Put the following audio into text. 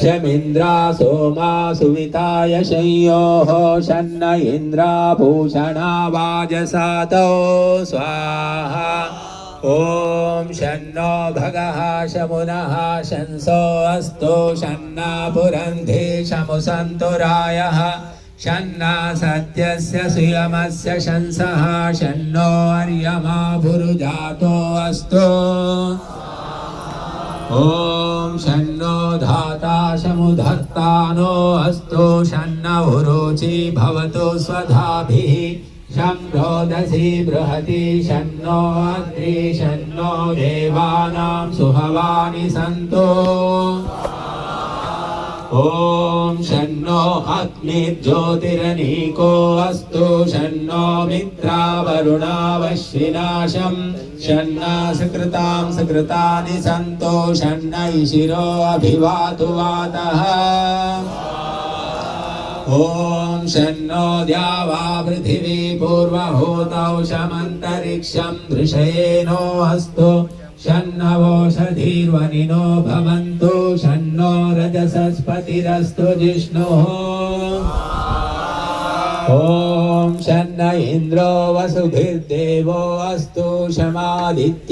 शमिन्द्रा सोमा सुविताय संयोः शन्न इन्द्राभूषणा वाजसातौ। स्वाहा। ॐ शन्नो भगः शमुनः शंसो अस्तु। शन्ना पुरन्धे शमुसन्तुरायः। शन्ना सत्यस्य सुयमस्य शंसः। शन्नो अर्यमा भुरुजातो अस्तु। ॐ शन्नो धाता समुधत्तानो अस्तु शन्न उरुचि भवतु स्वधाभिः शं रोदसी बृहति शन्नो अग्नि शन्नो देवानां सुहवानि सन्तु ॐ शन्नो अग्निर्ज्योतिरनीको अस्तु शन्नो मित्रावरुणावश्विनाशं शन्ना सुकृतां सुकृतानि सन्तो, शन्न इशिरो अभिवातु वातः ॐ शन्नो द्यावा पृथिवी पूर्वभूतौ शमन्तरिक्षं दृशयेनो अस्तु शन्नवोषधीर्वनिनो भवन्तु शन्नो रजसस्पतिरस्तु जिष्णुः ॐ शन्न इन्द्रो वसुभिर्देवो अस्तु शमादित्ये